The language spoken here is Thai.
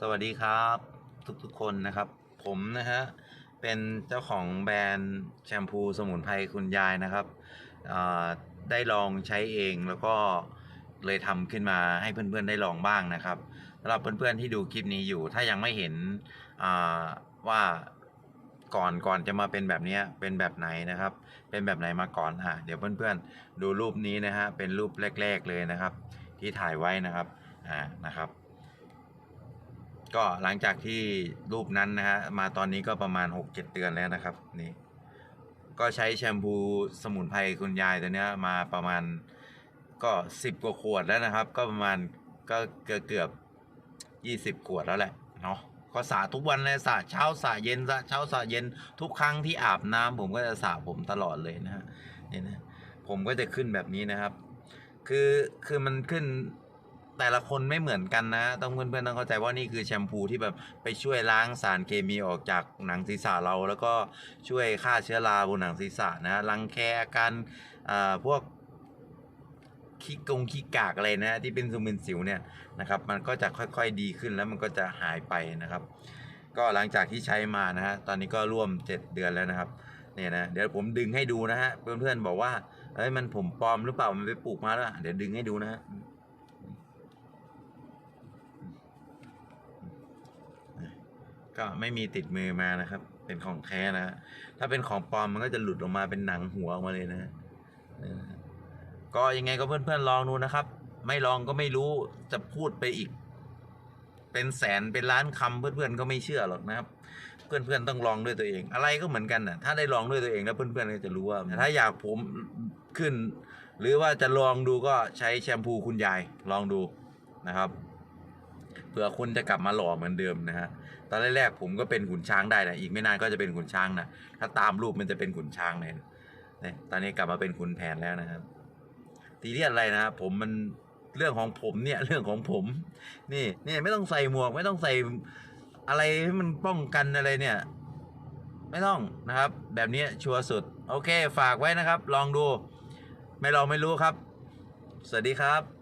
สวัสดีครับทุกๆคนนะครับ ผมนะฮะเป็นเจ้าของแบรนด์แชมพูสมุนไพรคุณยายนะครับได้ลองใช้เองแล้วก็เลยทำขึ้นมาให้เพื่อนๆได้ลองบ้างนะครับสำหรับเพื่อนๆที่ดูคลิปนี้อยู่ ถ้ายังไม่เห็นว่าก่อนก่อนจะมาเป็นแบบนี้เป็นแบบไหนนะครับ เป็นแบบไหนมาก่อนอะเดี๋ยวเพื่อนๆดูรูปนี้นะฮะเป็นรูปแรก ๆเลยนะครับ ที่ถ่ายไว้นะครับอ่านะครับ ก็หลังจากที่รูปนั้นนะฮะมาตอนนี้ก็ประมาณ 6-7เดือนแล้วนะครับนี่ก็ใช้แชมพูสมุนไพรคุณยายตัวเนี้ยมาประมาณก็ 10 กว่าขวดแล้วนะครับ ก็ประมาณก็เกือบเกือบ20ขวดแล้วแหละเนาะก็สระทุกวันเลยสระเช้าสระเย็นสระเช้าสระเย็นทุกครั้งที่อาบน้ำผมก็จะสระผมตลอดเลยนะฮะนี่นะผมก็จะขึ้นแบบนี้นะครับ คือคือมันขึ้น แต่ละคนไม่เหมือนกันนะ ต้องเพื่อนๆต้องเข้าใจว่านี่คือแชมพูที่แบบไปช่วยล้างสารเคมีออกจากหนังศีรษะเรา แล้วก็ช่วยฆ่าเชื้อราบนหนังศีรษะนะรังแคอาการพวกขี้กงขี้กากอะไรนะที่เป็นซุมเป็นสิวเนี่ยนะครับ มันก็จะค่อยๆดีขึ้นแล้วมันก็จะหายไปนะครับ ก็หลังจากที่ใช้มานะฮะตอนนี้ก็ร่วม 7 เดือนแล้วนะครับเนี่ยนะเดี๋ยวผมดึงให้ดูนะฮะเพื่อนๆบอกว่าเอ้ยมันผมปลอมหรือเปล่ามันไปปลูกมาแล้วเดี๋ยวดึงให้ดูนะฮะ ก็ไม่มีติดมือมานะครับ เป็นของแท้นะ ถ้าเป็นของปลอมมันก็จะหลุดออกมาเป็นหนังหัวออกมาเลยนะก็ยังไงก็เพื่อนๆลองดูนะครับ ไม่ลองก็ไม่รู้จะพูดไปอีก เป็นแสนเป็นล้านคำเพื่อนๆก็ไม่เชื่อหรอกนะครับ เพื่อนๆต้องลองด้วยตัวเอง อะไรก็เหมือนกันนะถ้าได้ลองด้วยตัวเองแล้วเพื่อนๆก็จะรู้ว่าถ้าอยากผมขึ้น หรือว่าจะลองดูก็ใช้แชมพูคุณยายลองดูนะครับ เผื่อคุณจะกลับมาหล่อเหมือนเดิมนะฮะตอนแรกๆผมก็เป็นขุนช้างได้นะอีกไม่นานก็จะเป็นขุนช้างนะถ้าตามรูปมันจะเป็นขุนช้างเลยนี่ยตอนนี้กลับมาเป็นขุนแผนแล้วนะครับทีเรียกอะไรนะครับผมมันเรื่องของผมเนี่ยเรื่องของผม นี่นี่ไม่ต้องใส่หมวก ไม่ต้องใส่อะไรให้มันป้องกันอะไรเนี่ย ไม่ต้องนะครับ แบบนี้ชัวร์สุด โอเค ฝากไว้นะครับ ลองดู ไม่ลองไม่รู้ครับ สวัสดีครับ